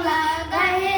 বাংলা গায়ে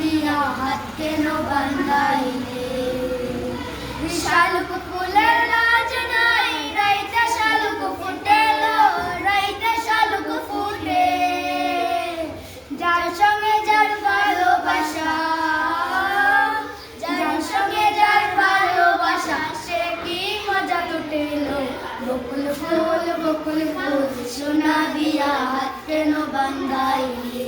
দিয়া হাত কেন বান্ধাইলে। শালুক ফুলের লাজ নাই, রাইতে শালুক ফুটেলো রাইতে শালুক ফুটে যার সঙ্গে যার ভালোবাসা, যার সঙ্গে যার ভালোবাসা, সে কি মজা লুটেলো বকুল ফুল বকুল ফুল, সোনা দিয়া হাত কেন বান্ধাইলে।